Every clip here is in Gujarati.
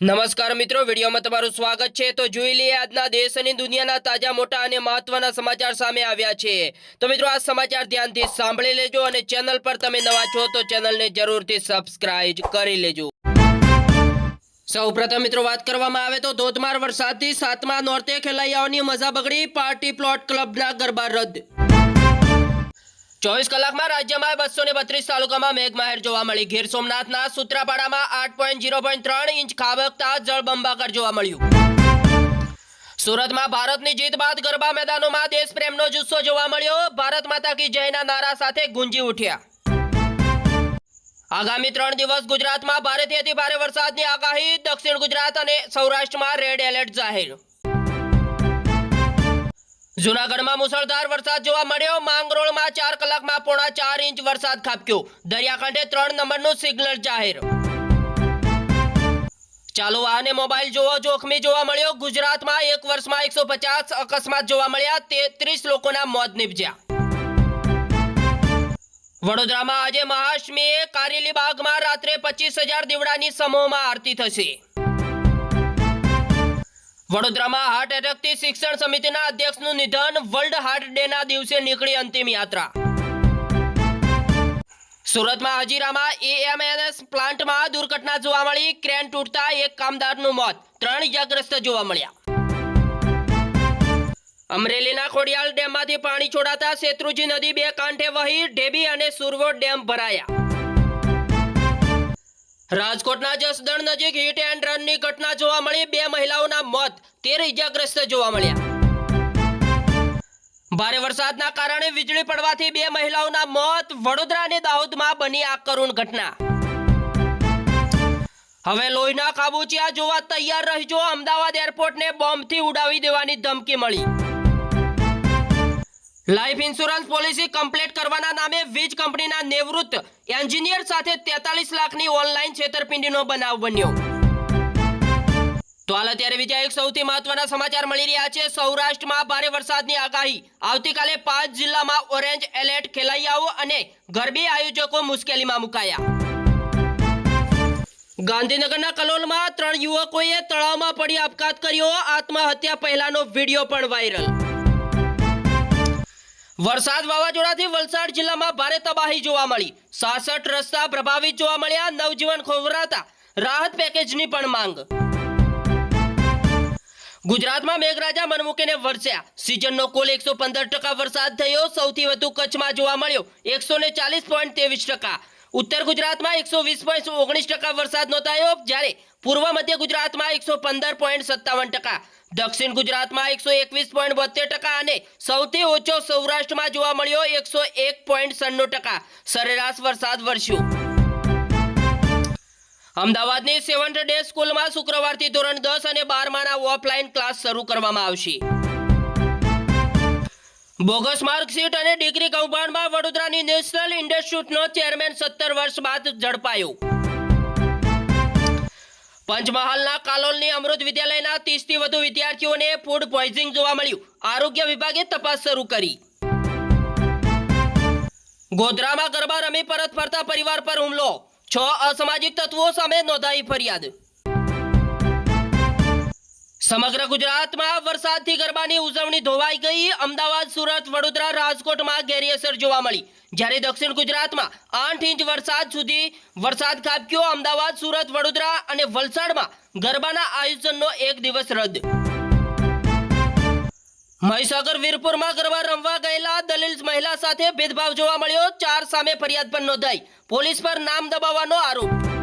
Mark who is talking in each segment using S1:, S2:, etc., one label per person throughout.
S1: નમસ્કાર મિત્રો, વિડીયોમાં તમારું સ્વાગત છે. તો જોઈ લઈએ, આજના દેશ અને દુનિયાના તાજા, મોટા અને મહત્વના સમાચાર સામે આવ્યા છે. તો મિત્રો, આ સમાચાર ધ્યાનથી સાંભળી લેજો અને ચેનલ પર તમે નવા છો, તો ચેનલને જરૂરથી સબસ્ક્રાઇબ કરી લેજો. સૌ પ્રથમ મિત્રો, વાત કરવામાં આવે તો ધોધમાર વરસાદથી સાતમા નોર્તે ખેલૈયાઓની મજા બગડી. પાર્ટી પ્લોટ ક્લબના ગરબા રદ. ચોવીસ કલાકમાં રાજ્યમાં બસો ને બત્રીસ તાલુકામાં મેઘમહેર જોવા મળી. ગીર સોમનાથના સુત્રાપાડામાં આઠ પોઈન્ટ જીરો પોઈન્ટ ત્રણ ઇંચ ખાબકતા જળબંબાકર જોવા મળ્યું. સુરતમાં ભારતની જીત બાદ ગરબા મેદાનોમાં દેશપ્રેમનો જુસ્સો જોવા મળ્યો. ભારત માતા કી જયના નારા સાથે ગુંજી ઉઠ્યા. આગામી ત્રણ દિવસ ગુજરાતમાં ભારેથી અતિ ભારે વરસાદની આગાહી. દક્ષિણ ગુજરાત અને સૌરાષ્ટ્રમાં રેડ એલર્ટ જાહેર જૂનાગઢમાં મુસળધાર વરસાદ જોવા મળ્યો. માંગરોળમાં ચાર કલાકમાં પોણા ચાર ઇંચ વરસાદ ખાબક્યો. દરિયાકાંઠે ત્રણ નંબરનું સિગ્નલ જાહેર. ચાલુ વાહને મોબાઈલ જોવો જોખમી જોવા મળ્યો. ગુજરાતમાં એક વર્ષમાં એકસો પચાસ અકસ્માત જોવા મળ્યા. તેત્રીસ લોકોના મોત નીપજ્યા. વડોદરામાં આજે મહાષ્મીએ કારેલી બાગમાં રાત્રે પચીસ હજાર દીવડાની સમૂહમાં આરતી થશે. વડોદરામાં હાર્ટ એટેકથી શિક્ષણ સમિતિના અધ્યક્ષનું નિધન વર્લ્ડ હાર્ટ ડેના દિવસે નીકળી અંતિમ યાત્રા. સુરતમાં હજીરામાં એએમએનએસ પ્લાન્ટમાં દુર્ઘટના જોવા મળી ક્રેન તૂટતા એક કામદારનું મોત, ત્રણ ઇજાગ્રસ્ત જોવા મળ્યા. અમરેલીના ખોડિયાલ ડેમમાંથી પાણી છોડાતા શેત્રુજી નદી બે કાંઠે વહી, ઢેબી અને સુરવો ડેમ ભરાયા. રાજકોટના જસદણ નજીક હિટ એન્ડ રનની ઘટના જોવા મળી. બે મહિલાઓના મોત, તેર ઇજાગ્રસ્ત જોવા મળ્યા. ભારે વરસાદના કારણે વીજળી પડવાથી બે મહિલાઓના મોત વડોદરા અને દાહોદમાં બની આ કરુણ ઘટના. હવે લોહીના કાબુચિયા જોવા તૈયાર રહેજો. અમદાવાદ એરપોર્ટને બોમ્બથી ઉડાવી દેવાની ધમકી મળી. લાઈફ ઇન્સ્યોરન્સ પોલિસી કમ્પ્લીટ કરવાના નામે વીજ કંપનીના નિવૃત્ત એન્જિનિયર સાથે તેતાલીસ લાખની ઓનલાઈન છેતરપિંડીનો બનાવ બન્યો. તો હાલ અત્યારે બીજા એક સૌથી મહત્વના સમાચાર મળી રહ્યા છે. સૌરાષ્ટ્રમાં ભારે વરસાદની આગાહી. આવતીકાલે પાંચ જિલ્લામાં ઓરેન્જ એલર્ટ ખેલૈયાઓ અને ગરબી આયોજકો મુશ્કેલીમાં મુકાયા. ગાંધીનગરના કલોલમાં ત્રણ યુવકોએ તળાવમાં પડી આપઘાત કર્યો. આત્મહત્યા પહેલાનો વીડિયો પણ વાયરલ વરસાદ વાવાઝોડાથી વલસાડ જિલ્લામાં ભારે તબાહી જોવા મળી. સાસઠ રસ્તા પ્રભાવિત જોવા મળ્યા, નવજીવન ખોવરાતા. રાહત પેકેજની પણ માંગ. ગુજરાતમાં મેઘરાજા મનમુકીને વરસ્યા. સિઝનનો કુલ એકસો પંદર ટકા વરસાદ થયો. સૌથી વધુ કચ્છમાં જોવા મળ્યો. એકસો ને ચાલીસ પોઈન્ટ ત્રેવીસ ટકા. ઉત્તર ગુજરાતમાં એકસો વીસ પોઈન્ટ ઓગણીસ ટકા વરસાદ નોંધાયો. જ્યારે પૂર્વ મધ્ય ગુજરાતમાં એકસો પંદર પોઈન્ટ સત્તાવન ટકા, દક્ષિણ ગુજરાતમાં એકસો એકવીસ પોઈન્ટ બોતેર ટકા અને સૌથી ઓછો સૌરાષ્ટ્રમાં જોવા મળ્યો એકસો એક પોઈન્ટ સન્નું ટકા. સરેરાશ વરસાદ વરસ્યો. અમદાવાદની સેવન્થ ડે સ્કૂલમાં શુક્રવારથી ધોરણ દસ અને બારમાના ઓફલાઈન ક્લાસ શરૂ કરવામાં આવશે. બોગસ માર્કશીટ અને ડિગ્રી કૌભાંડમાં વડોદરાની નેશનલ ઇન્સ્ટિટ્યૂટનો ચેરમેન સત્તર વર્ષ બાદ ઝડપાયો. પંચમહાલના કાલોલની અમૃત વિદ્યાલયના ત્રીસથી વધુ વિદ્યાર્થીઓને ફૂડ પોઈઝિંગ જોવા મળ્યું. આરોગ્ય વિભાગે તપાસ શરૂ કરી. ગોધરામાં ગરબા રમી પરત ફરતા પરિવાર પર હુમલો. છ અસામાજિક તત્વો સામે નોંધાઈ ફરિયાદ. સમગ્ર ગુજરાતમાં વરસાદથી ગરબાની ઉજવણી ધોવાઈ ગઈ. અમદાવાદ, સુરત, વડોદરા, રાજકોટમાં ગેરઅસર જોવા મળી. જ્યારે દક્ષિણ ગુજરાતમાં આઠ ઇંચ વરસાદ સુધી વરસાદ ખાબક્યો. અમદાવાદ, સુરત, વડોદરા અને વલસાડમાં ગરબાના આયોજનનો એક દિવસ રદ. મહીસાગર, વીરપુરમાં ગરબા રમવા ગયેલા દલીલ મહિલા સાથે ભેદભાવ જોવા મળ્યો. ચાર સામે ફરિયાદ પણ નોંધાઈ. પોલીસ પર નામ દબાવવાનો આરોપ.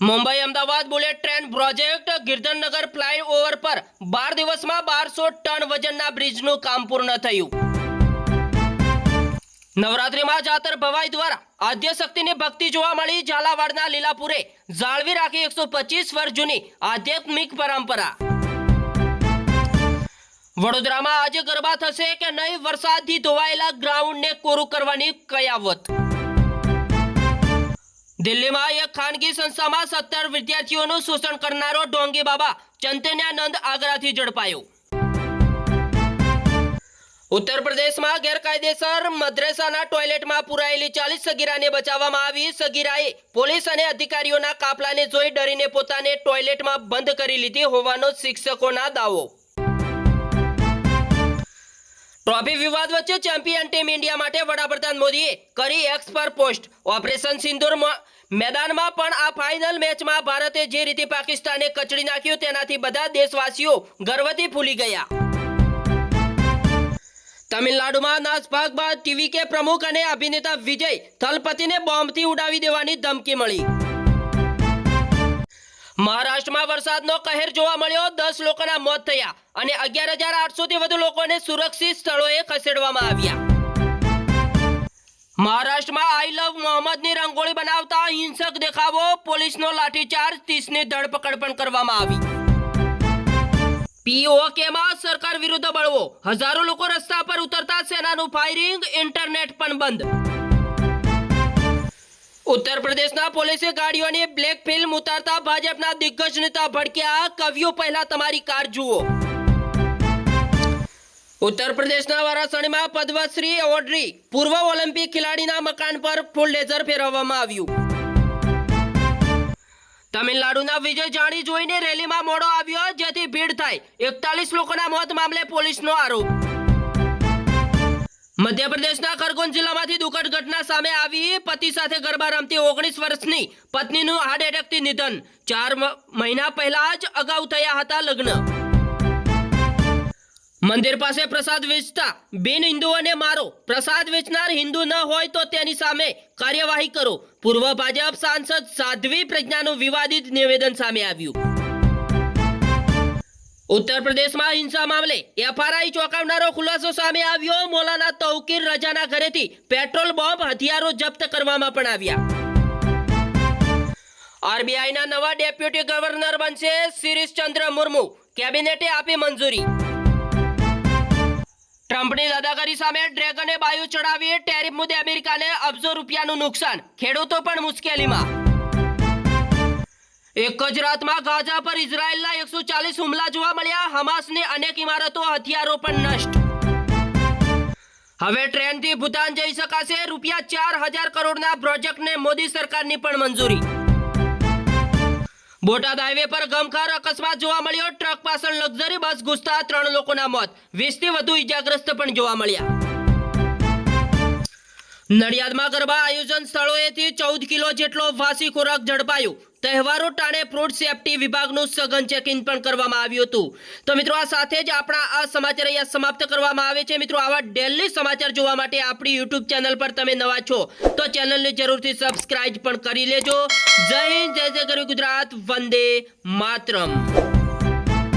S1: Mumbai Ahmedabad bullet train project Girdhannagar flyover પર બાર દિવસમાં બારસો ટન વજનના બ્રિજનું કામ પૂર્ણ થયું. નવરાત્રીમાં જાતર ભવાઈ દ્વારા આદ્યશક્તિની ભક્તિ જોવા મળી. ઝાલાવાડના લીલાપુરે જાળવી રાખી એકસો પચીસ વર્ષ જૂની આધ્યાત્મિક પરંપરા. વડોદરામાં આજે ગરબા થશે કે નહીં? વરસાદથી ધોવાયેલા ગ્રાઉન્ડને કોરું કરવાની કયાવત. દિલ્હીમાં એક ખાનગી સંસ્થામાં સત્તર વિદ્યાર્થીઓનું શોષણ કરનારો ડોંગી બાબા ચંતન્યાનંદ આગ્રાથી ઝડપાયો. ઉત્તર પ્રદેશમાં ગેરકાયદેસર મદ્રેસાના ટોયલેટમાં પુરાયેલી ચાલીસ સગીરાને બચાવવામાં આવી. સગીરાએ પોલીસ અને અધિકારીઓના કાફલાને જોઈ ડરીને પોતાને ટોયલેટમાં બંધ કરી લીધી હોવાનો શિક્ષકોના દાવો. ટ્રોફી વિવાદ વચ્ચે ચેમ્પિયન ટીમ ઇન્ડિયા માટે વડાપ્રધાન મોદીએ કરી એક્સ પર પોસ્ટ. ઓપરેશન સિંદૂર મેદાનમાં પણ આ ફાઇનલ મેચમાં ભારતે જે રીતે પાકિસ્તાને કચડી નાખ્યું તેનાથી બધા દેશવાસીઓ ગર્વથી ફૂલી ગયા. તમિલનાડુમાં નાસભાગ બાદ ટીવી કે પ્રમુખ અને અભિનેતા વિજય થલપતિને બોમ્બથી ઉડાવી દેવાની ધમકી મળી. મહારાષ્ટ્રમાં વરસાદનો કહેર જોવા મળ્યો. દસ લોકોના મોત થયા અને અગિયાર હજાર આઠસોથી વધુ લોકોને સુરક્ષિત સ્થળોએ ખસેડવામાં આવ્યા. મહારાષ્ટ્રમાં આઈ લવ મોહમ્મદની રંગોળી બનાવતા હિંસક દેખાવો. પોલીસનો લાઠીચાર્જ ત્રીસની ધરપકડ પણ કરવામાં આવી. પીઓકેમાં સરકાર વિરુદ્ધ બળવો. હજારો લોકો રસ્તા પર ઉતરતા સેનાનું ફાયરિંગ ઇન્ટરનેટ પણ બંધ. ઉત્તર પ્રદેશના પોલીસે ગાડીઓની બ્લેક ફિલ્મ ઉતારતા ભાજપના દિગ્ગજ નેતા ભડક્યા. કવિઓ પહેલા તમારી કાર જુઓ. ઉત્તર પ્રદેશના વારાસણીમાં પદ્મશ્રી ઓડરી પૂર્વ ઓલિમ્પિક ખેલાડીના મકાન પર ફૂલ લેઝર ફેરવવામાં આવ્યું. તમિલનાડુના વિજય જાણી જોઈને રેલીમાં મોડો આવ્યો, જેથી ભીડ થાય. એકતાલીસ લોકોના મોત મામલે પોલીસનો આરોપ. મધ્યપ્રદેશના ખરગોન જિલ્લામાંથી દુઃખદ ઘટના સામે આવી. પતિ સાથે ગરબા રમતી ઓગણીસ વર્ષની પત્નીનું હાર્ટ એટેકથી નિધન. ચાર મહિના પહેલા જ અગાઉ થયા હતા લગ્ન. મંદિર પાસે પ્રસાદ વેચતા બિન હિન્દુઓને મારો. પ્રસાદ વેચનાર હિન્દુ ન હોય તો તેની સામે કાર્યવાહી કરો. પૂર્વ ભાજપ સાંસદ સાધ્વી પ્રજ્ઞાનું વિવાદિત નિવેદન સામે આવ્યું. ઉત્તર પ્રદેશમાં હિંસા મામલે એફઆરઆઈ ચોંકાવનારો ખુલાસો સામે આવ્યો. મોલાના તૌકીર રજાના ઘરેથી પેટ્રોલ બોમ્બ હથિયારો જપ્ત કરવામાં પણ આવ્યા. આરબીઆઈના નવા ડેપ્યુટી ગવર્નર બનશે શિરીષચંદ્ર મુર્મુ. કેબિનેટે આપી મંજૂરી. ટ્રમ્પની દાદાગીરી સામે ડ્રેગને બાયુ ચડાવી ટેરિફ મુદ્દે અમેરિકાને અબજો રૂપિયાનું નુકસાન. ખેડૂતો પણ મુશ્કેલીમાં. એક જ રાતમાં ગાઝા પર ઇઝરાયલના એકસો ચાલીસ હુમલા જોવા મળ્યા. હમાસની અનેક ઇમારતો હથિયારો પણ નષ્ટ. હવે ટ્રેનથી ભૂતાન જઈ શકાશે. રૂપિયા ચાર હજાર કરોડના પ્રોજેક્ટને મોદી સરકારની પણ મંજૂરી. બોટાદ હાઈવે પર ગમખાર અકસ્માત જોવા મળ્યો. ટ્રક પાછળ લક્ઝરી બસ ઘૂસતા ત્રણ લોકોના મોત. વીસથી વધુ ઈજાગ્રસ્ત પણ જોવા મળ્યા. નડિયાદમાં ગરબા આયોજન સ્થળોએથી ચૌદ કિલો જેટલો વાસી ખોરાક ઝડપાયો. તહેવારો ટાણે ફૂડ સેફટી વિભાગનું સઘન ચેકિંગ પણ કરવામાં આવ્યું હતું. તો મિત્રો, આ સાથે જ આપણા આ સમાચાર અહીંયા સમાપ્ત કરવામાં આવે છે. મિત્રો, આવા ડેલી સમાચાર જોવા માટે આપણી યુટ્યુબ ચેનલ પર તમે નવા છો, તો ચેનલને જરૂરથી સબસ્ક્રાઇબ પણ કરી લેજો. જય હિન્દ, જય જય ગરવી ગુજરાત, વંદે માતરમ.